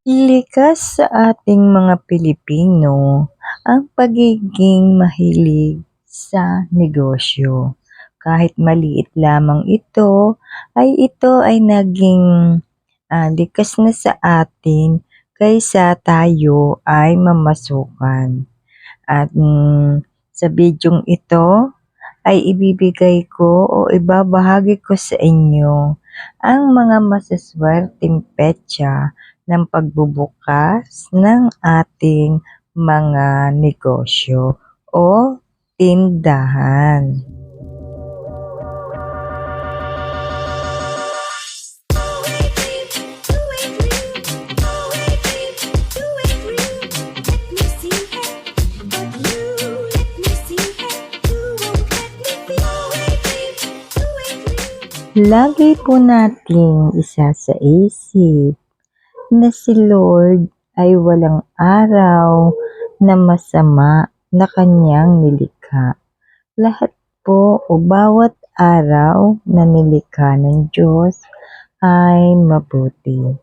Likas sa ating mga Pilipino ang pagiging mahilig sa negosyo. Kahit maliit lamang ito, ay ito ay naging ah, likas na sa atin kaysa tayo ay mamasukan. At mm, sa bidyong ito ay ibibigay ko o ibabahagi ko sa inyo ang mga masaswerteng petsa ng pagbubukas ng ating mga negosyo o tindahan. Lagi po nating isa sa isip na si Lord ay walang araw na masama na kanyang nilikha. Lahat po o bawat araw na nilikha ng Diyos ay mabuti.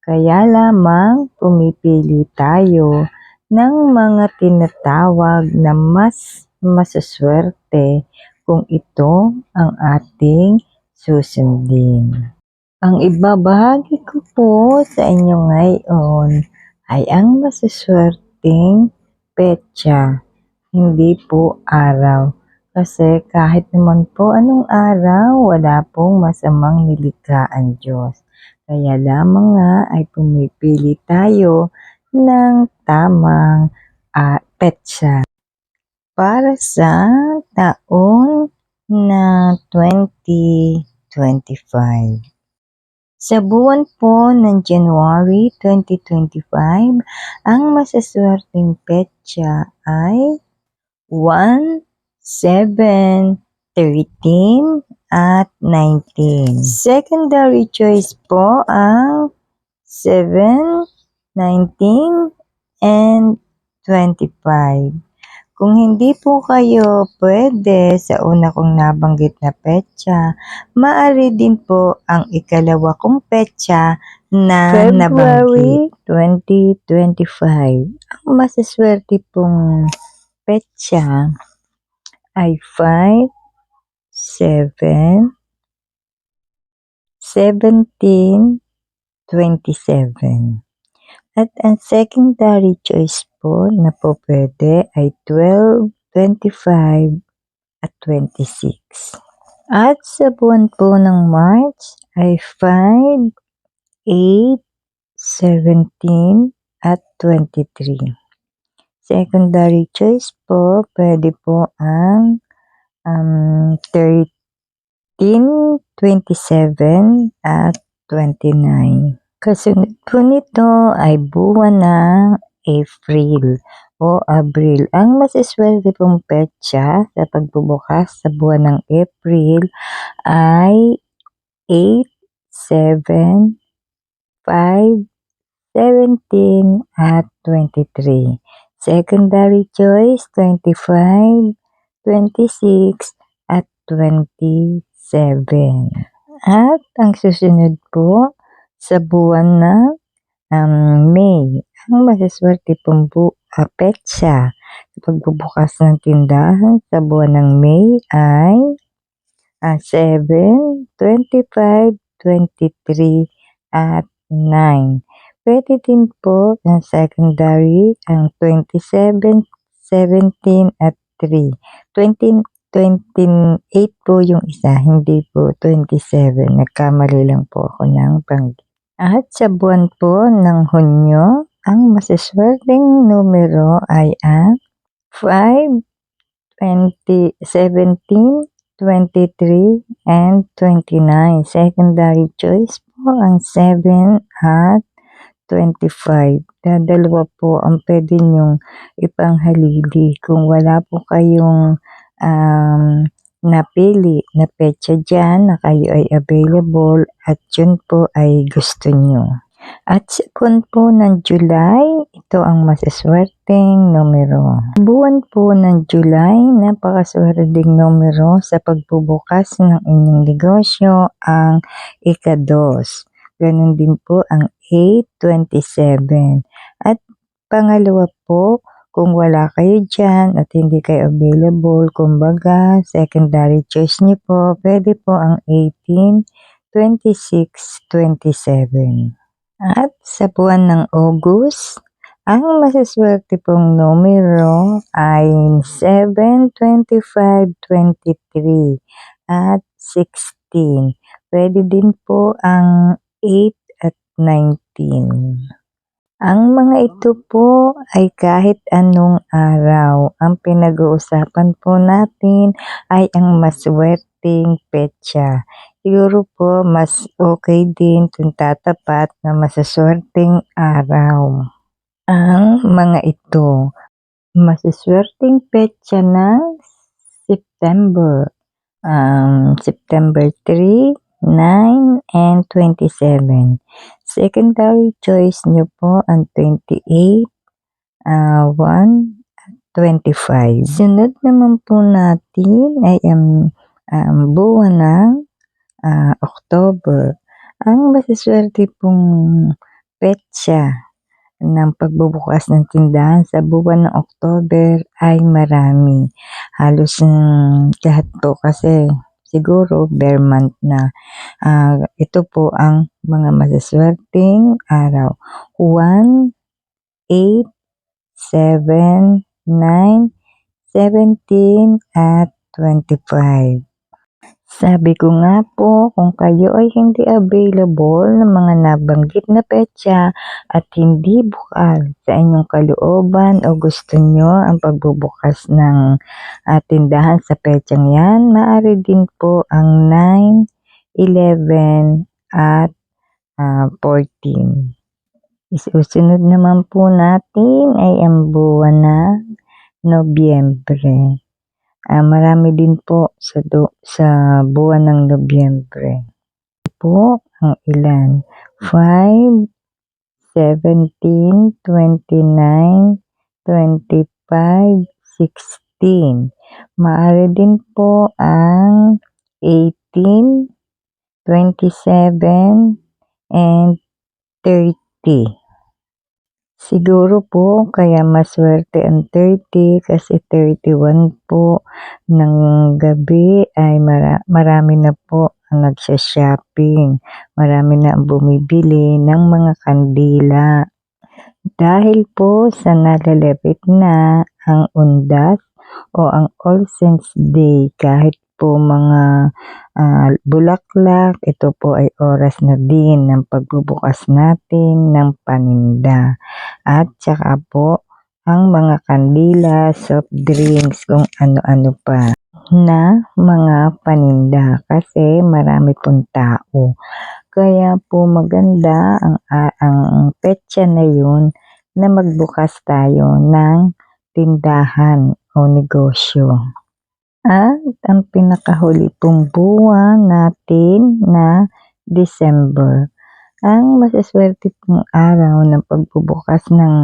Kaya lamang pumipili tayo ng mga tinatawag na mas masaswerte kung ito ang ating susundin. Ang ibabahagi ko po sa inyo ngayon ay ang masaswerteng petsa, hindi po araw. Kasi kahit naman po anong araw, wala pong masamang nilikha ang Diyos. Kaya lamang nga ay pumipili tayo ng tamang ah, petsa para sa taon na 2025. Sa buwan po ng January 2025, ang masaswerteng petsa ay 1, 7, 13, at 19. Secondary choice po ang 7, 19, and 25. Kung hindi po kayo pwede sa una kong nabanggit na petsa, maaari din po ang ikalawa kong petsa na nabanggit. 2025. Ang masaswerte pong petsa ay 5, 7, 17, 27. At ang secondary choice po na po pwede ay 12, 25, at 26. At sa buwan po ng March ay 5, 8, 17, at 23. Secondary choice po, pwede po ang um, 13, 27, at 29. Kasunod po nito ay buwan ng April o Abril. Ang masiswerte pong petsa sa pagbubukas sa buwan ng April ay 8, 7, 5, 17, at 23. Secondary choice 25, 26, at 27. At ang susunod po sa buwan ng um, May, ang masaswerte pong bu uh, petsa sa pagbubukas ng tindahan sa buwan ng May ay uh, 7, 25, 23, at 9. Pwede din po ang secondary ang 27, 17, at 3. 20, 28 po yung isa, hindi po 27. Nagkamali lang po ako ng banggit. At sa buwan po ng Hunyo, ang masaswerteng numero ay ang 5, 20, 17, 23, and 29. Secondary choice po ang 7 at 25. Dadalawa po ang pwede nyong ipanghalili kung wala po kayong um, napili na petsa dyan na kayo ay available at yun po ay gusto nyo. At sa buwan po ng July, ito ang masaswerteng numero. Buwan po ng July, napakaswerteng numero sa pagbubukas ng inyong negosyo ang ikados. Ganon din po ang 8.27. At pangalawa po, kung wala kayo dyan at hindi kayo available, kumbaga, secondary choice niyo po, pwede po ang 18, 26, 27. At sa buwan ng August, ang masaswerte pong numero ay 7, 25, 23 at 16. Pwede din po ang 8 at 19. Ang mga ito po ay kahit anong araw. Ang pinag-uusapan po natin ay ang maswerteng petsa. Siguro po mas okay din kung tatapat na masaswerteng araw. Ang mga ito, masaswerteng petsa ng September. Um, September 3, 9, and 27. Secondary choice nyo po ang 28, uh, 1, 25. Sunod naman po natin ay ang um, buwan ng uh, October. Ang masaswerte pong petsa ng pagbubukas ng tindahan sa buwan ng October ay marami. Halos um, lahat po kasi siguro bare month na. Uh, ito po ang mga masaswerteng araw. 1, 8, 7, 9, 17, at 25. Sabi ko nga po, kung kayo ay hindi available ng mga nabanggit na petsa at hindi bukal sa inyong kalooban o gusto nyo ang pagbubukas ng uh, tindahan sa petsang yan, maaari din po ang 9, 11, at uh, 14. Isusunod naman po natin ay ang buwan ng Nobyembre. Uh, marami din po sa, do, sa buwan ng Nobyembre. Po ang ilan? 5, 17, 29, 25, 16. Maaari din po ang 18, 27, and 30. Siguro po kaya maswerte ang 30 kasi 31 po ng gabi ay mara marami na po ang nagsha-shopping. Marami na ang bumibili ng mga kandila. Dahil po sa nalalapit na ang undas o ang All Saints Day kahit po mga uh, bulaklak, ito po ay oras na din ng pagbubukas natin ng paninda. At saka po ang mga kandila, soft drinks, kung ano-ano pa na mga paninda kasi marami pong tao. Kaya po maganda ang, uh, ang petsa na yun na magbukas tayo ng tindahan o negosyo. At ang pinakahuli pong buwan natin na December. Ang masaswerte pong araw ng pagbubukas ng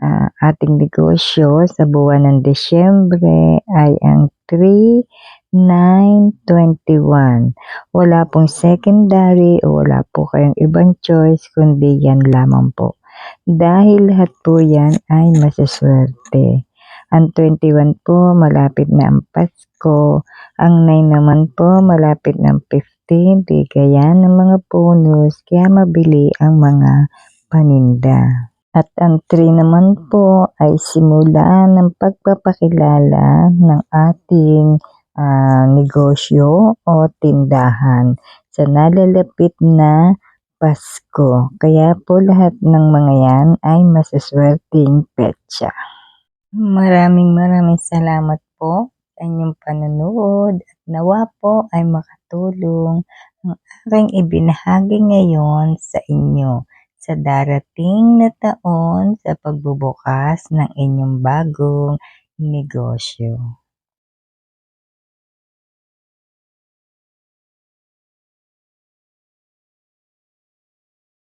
uh, ating negosyo sa buwan ng Desyembre ay ang 3, 9, 21. Wala pong secondary o wala po kayong ibang choice kundi yan lamang po. Dahil lahat po yan ay masaswerte. Ang 21 po, malapit na ang Pasko. Ang 9 naman po, malapit ang 15. Bigayan ng mga bonus, kaya mabili ang mga paninda. At ang 3 naman po ay simula ng pagpapakilala ng ating uh, negosyo o tindahan sa nalalapit na Pasko. Kaya po lahat ng mga yan ay masaswerteng petsa. Maraming maraming salamat po sa inyong panonood at nawa po ay makatulong ang aking ibinahagi ngayon sa inyo sa darating na taon sa pagbubukas ng inyong bagong negosyo.